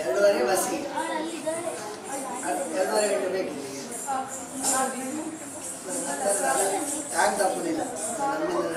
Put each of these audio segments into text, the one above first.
ಎರಡುವರೆ ಬಸ್ಸಿಗೆ. ಎರಡೂವರೆ ಗಂಟೆ ಬೇಕು. ಯಾಕೆ ತಪ್ಪಿಲ್ಲ ನಮ್ಮಿಂದ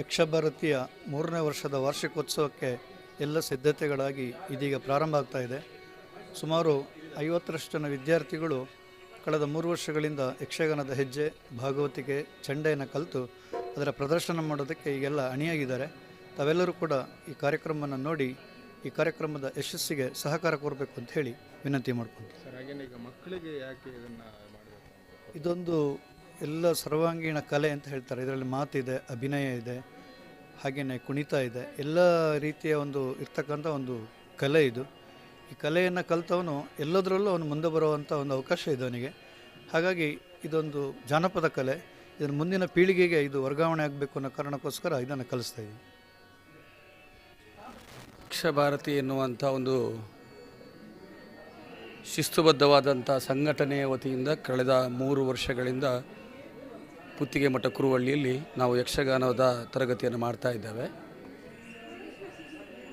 ಯಕ್ಷಭಾರತಿಯ ಮೂರನೇ ವರ್ಷದ ವಾರ್ಷಿಕೋತ್ಸವಕ್ಕೆ ಎಲ್ಲ ಸಿದ್ಧತೆಗಳಾಗಿ ಇದೀಗ ಪ್ರಾರಂಭ ಆಗ್ತಾ ಇದೆ. ಸುಮಾರು ಐವತ್ತರಷ್ಟು ಜನ ವಿದ್ಯಾರ್ಥಿಗಳು ಕಳೆದ ಮೂರು ವರ್ಷಗಳಿಂದ ಯಕ್ಷಗಾನದ ಹೆಜ್ಜೆ ಭಾಗವತಿಕೆ ಚಂಡೆಯನ್ನು ಕಲಿತು ಅದರ ಪ್ರದರ್ಶನ ಮಾಡೋದಕ್ಕೆ ಈಗೆಲ್ಲ ಅಣಿಯಾಗಿದ್ದಾರೆ. ತಾವೆಲ್ಲರೂ ಕೂಡ ಈ ಕಾರ್ಯಕ್ರಮವನ್ನು ನೋಡಿ ಈ ಕಾರ್ಯಕ್ರಮದ ಯಶಸ್ಸಿಗೆ ಸಹಕಾರ ಕೋರಬೇಕು ಅಂತ ಹೇಳಿ ವಿನಂತಿ ಮಾಡ್ಕೊಂಡು ಸರ್ ಹಾಗೇನೆ ಈಗ ಮಕ್ಕಳಿಗೆ ಯಾಕೆ ಇದನ್ನು ಮಾಡಬೇಕು ಇದೊಂದು ಎಲ್ಲ ಸರ್ವಾಂಗೀಣ ಕಲೆ ಅಂತ ಹೇಳ್ತಾರೆ. ಇದರಲ್ಲಿ ಮಾತಿದೆ, ಅಭಿನಯ ಇದೆ ಹಾಗೆಯೇ ಕುಣಿತ ಇದೆ. ಎಲ್ಲ ರೀತಿಯ ಒಂದು ಇರ್ತಕ್ಕಂಥ ಒಂದು ಕಲೆ ಇದು. ಈ ಕಲೆಯನ್ನು ಕಲಿತವನು ಎಲ್ಲದರಲ್ಲೂ ಅವನು ಮುಂದೆ ಬರುವಂಥ ಒಂದು ಅವಕಾಶ ಇದೆ ಅವನಿಗೆ. ಹಾಗಾಗಿ ಇದೊಂದು ಜಾನಪದ ಕಲೆ. ಇದನ್ನು ಮುಂದಿನ ಪೀಳಿಗೆಗೆ ಇದು ವರ್ಗಾವಣೆ ಆಗಬೇಕು ಅನ್ನೋ ಕಾರಣಕ್ಕೋಸ್ಕರ ಇದನ್ನು ಕಲಿಸ್ತಾ ಇದ್ದೀವಿ ಯಕ್ಷಭಾರತಿ ಎನ್ನುವಂಥ ಒಂದು ಶಿಸ್ತುಬದ್ಧವಾದಂಥ ಸಂಘಟನೆಯ ವತಿಯಿಂದ ಕಳೆದ ಮೂರು ವರ್ಷಗಳಿಂದ ಪುತ್ತಿಗೆ ಮಠ ಕುರುವಳ್ಳಿಯಲ್ಲಿ ನಾವು ಯಕ್ಷಗಾನದ ತರಗತಿಯನ್ನು ಮಾಡ್ತಾ ಇದ್ದೇವೆ.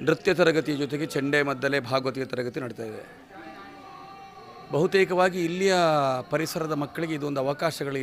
ನೃತ್ಯ ತರಗತಿಯ ಜೊತೆಗೆ ಚೆಂಡೆ ಮದ್ದಲೆ ಭಾಗವತಿಯ ತರಗತಿ ನಡೀತಾ ಇದೆ. ಬಹುತೇಕವಾಗಿ ಇಲ್ಲಿಯ ಪರಿಸರದ ಮಕ್ಕಳಿಗೆ ಇದೊಂದು ಅವಕಾಶಗಳು